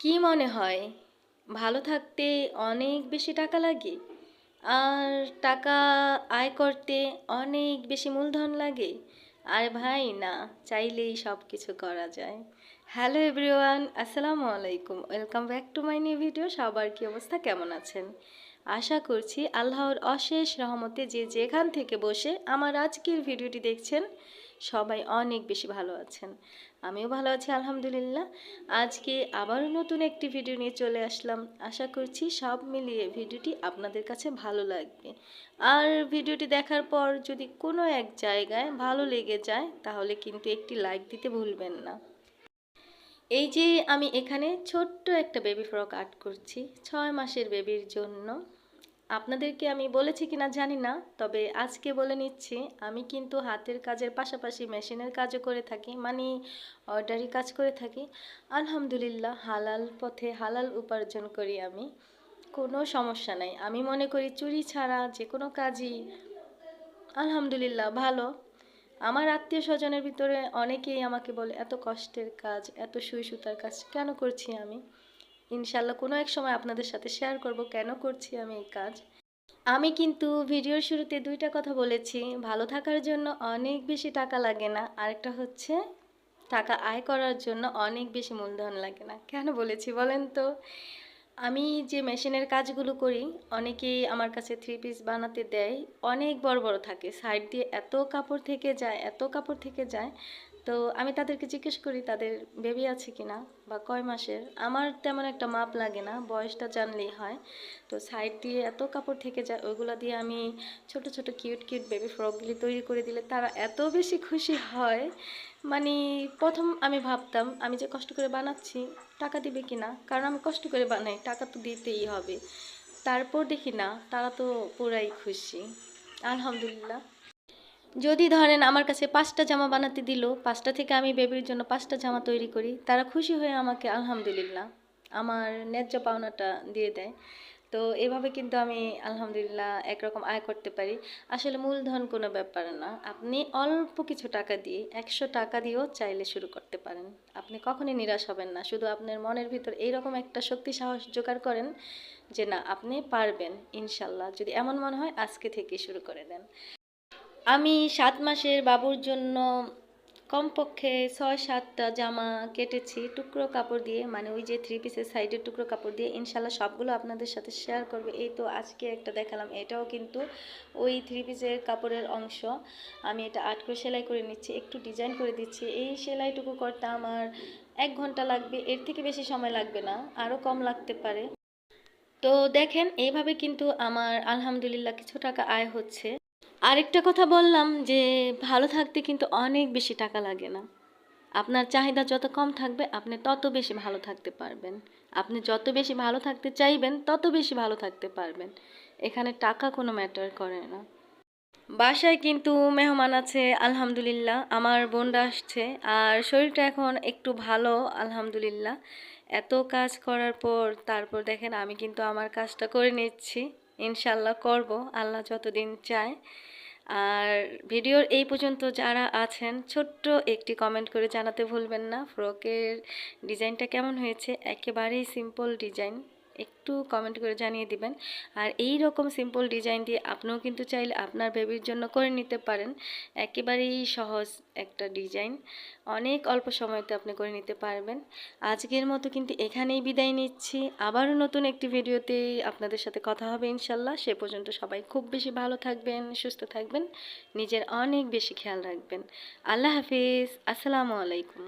কি মনে হয়? ভালো থাকতে অনেক বেশি টাকা লাগে? আর টাকা আয় করতে অনেক বেশি মূলধন লাগে? আর ভাই, না, চাইলেই সব কিছু করা যায়। হ্যালো এভরিওয়ান, আসসালামু আলাইকুম। Welcome back to my new video. সবার কি অবস্থা? কেমন আছেন? আশা করছি আল্লাহর অশেষ রহমতে যে যেখান থেকে বসে আমার আজকের ভিডিওটি দেখছেন সবাই অনেক বেশি ভালো আছেন। আমিও ভালো আছি, আলহামদুলিল্লাহ। আজকে আবারও নতুন একটি ভিডিও নিয়ে চলে আসলাম। আশা করছি সব মিলিয়ে ভিডিওটি আপনাদের কাছে ভালো লাগবে। আর ভিডিওটি দেখার পর যদি কোনো এক জায়গায় ভালো লেগে যায়, তাহলে কিন্তু একটি লাইক দিতে ভুলবেন না। এই যে আমি এখানে ছোট্ট একটা বেবি ফ্রক আর্ট করছি, ছয় মাসের বেবির জন্য। আপনাদেরকে আমি বলেছি কিনা জানি না, তবে আজকে বলে নিচ্ছি, আমি কিন্তু হাতের কাজের পাশাপাশি মেশিনের কাজও করে থাকি মানে অর্ডারি কাজ করে থাকি। আলহামদুলিল্লাহ, হালাল পথে হালাল উপার্জন করি আমি, কোনো সমস্যা নাই। আমি মনে করি চুরি ছাড়া যে কোনো কাজই আলহামদুলিল্লাহ ভালো। আমার আত্মীয় স্বজনের ভিতরে অনেকেই আমাকে বলে, এত কষ্টের কাজ, এত সুই সুতার কাজ কেন করছি আমি? ইনশাল্লাহ কোনো এক সময় আপনাদের সাথে শেয়ার করব কেন করছি আমি এই কাজ। আমি কিন্তু ভিডিওর শুরুতে দুইটা কথা বলেছি, ভালো থাকার জন্য অনেক বেশি টাকা লাগে না, আরেকটা হচ্ছে টাকা আয় করার জন্য অনেক বেশি মূলধন লাগে না। কেন বলেছি বলেন তো? আমি যে মেশিনের কাজগুলো করি, অনেকেই আমার কাছে থ্রি পিস বানাতে দেয়, অনেক বড় বড় থাকে সাইড দিয়ে এত কাপড় থেকে যায়, এত কাপড় থেকে যায় তো আমি তাদেরকে জিজ্ঞেস করি, তাদের বেবি আছে কি না বা কয় মাসের? আমার তেমন একটা মাপ লাগে না, বয়সটা জানলেই হয়। তো সাইড দিয়ে এত কাপড় থেকে যায়, ওইগুলো দিয়ে আমি ছোট ছোট কিউট কিউট বেবি ফ্রকগুলি তৈরি করে দিলে তারা এত বেশি খুশি হয়। মানে প্রথম আমি ভাবতাম, আমি যে কষ্ট করে বানাচ্ছি, টাকা দিবে কি না কারণ আমি কষ্ট করে বানাই, টাকা তো দিতেই হবে। তারপর দেখি না, তারা তো পুরাই খুশি। আলহামদুলিল্লাহ। যদি ধরেন আমার কাছে পাঁচটা জামা বানাতে দিল, পাঁচটা থেকে আমি বেবির জন্য পাঁচটা জামা তৈরি করি, তারা খুশি হয়ে আমাকে আলহামদুলিল্লাহ আমার ন্যায্য পাওনাটা দিয়ে দেয়। তো এভাবে কিন্তু আমি আলহামদুলিল্লাহ একরকম আয় করতে পারি। আসলে মূলধন কোনো ব্যাপার না। আপনি অল্প কিছু টাকা দিয়ে একশো টাকা দিয়েও চাইলে শুরু করতে পারেন। আপনি কখনই নিরাশ হবেন না। শুধু আপনার মনের ভিতর এইরকম একটা শক্তি, সাহস জোগাড় করেন যে না, আপনি পারবেন ইনশাল্লাহ। যদি এমন মনে হয়, আজকে থেকে শুরু করে দেন। আমি সাত মাসের বাবুর জন্য কমপক্ষে ছয়, সাতটা জামা কেটেছি, টুকরো কাপড় দিয়ে মানে ওই যে থ্রি পিসের সাইডের টুকরো কাপড় দিয়ে। ইনশাল্লাহ সবগুলো আপনাদের সাথে শেয়ার করবে। এই তো আজকে একটা দেখালাম। এটাও কিন্তু ওই থ্রি পিসের কাপড়ের অংশ। আমি এটা আট করে সেলাই করে নিচ্ছি, একটু ডিজাইন করে দিচ্ছি। এই সেলাইটুকু করতে আমার এক ঘণ্টা লাগবে। এর থেকে বেশি সময় লাগবে না আরও কম লাগতে পারে। তো দেখেন এইভাবে কিন্তু আমার আলহামদুলিল্লাহ কিছু টাকা আয় হচ্ছে। আরেকটা কথা বললাম যে, ভালো থাকতে কিন্তু অনেক বেশি টাকা লাগে না। আপনার চাহিদা যত কম থাকবে, আপনি তত বেশি ভালো থাকতে পারবেন। আপনি যত বেশি ভালো থাকতে চাইবেন, তত বেশি ভালো থাকতে পারবেন। এখানে টাকা কোনো ম্যাটার করে না। বাসায় কিন্তু মেহমান আছে, আলহামদুলিল্লাহ। আমার বোনরা আসছে, আর শরীরটা এখন একটু ভালো, আলহামদুলিল্লাহ। এত কাজ করার পর, তারপর দেখেন আমি কিন্তু আমার কাজটা করে নিচ্ছি। ইনশাল্লাহ করব, আল্লাহ যতদিন চায়। আর ভিডিওর এই পর্যন্ত যারা আছেন, ছোট্ট একটি কমেন্ট করে জানাতে ভুলবেন না। ফ্রকের ডিজাইনটা কেমন হয়েছে? একেবারেই সিম্পল ডিজাইন একটু কমেন্ট করে জানিয়ে দিবেন। আর এই রকম সিম্পল ডিজাইন দিয়ে আপনিও কিন্তু চাইলে আপনার বেবির জন্য করে নিতে পারেন। একেবারেই সহজ একটা ডিজাইন অনেক অল্প সময়তে আপনি করে নিতে পারবেন। আজকের মতো কিন্তু এখানেই বিদায় নিচ্ছি। আবারও নতুন একটি ভিডিওতে আপনাদের সাথে কথা হবে ইনশাল্লাহ। সে পর্যন্ত সবাই খুব বেশি ভালো থাকবেন, সুস্থ থাকবেন, নিজের অনেক বেশি খেয়াল রাখবেন। আল্লাহ হাফিজ। আসসালামু আলাইকুম।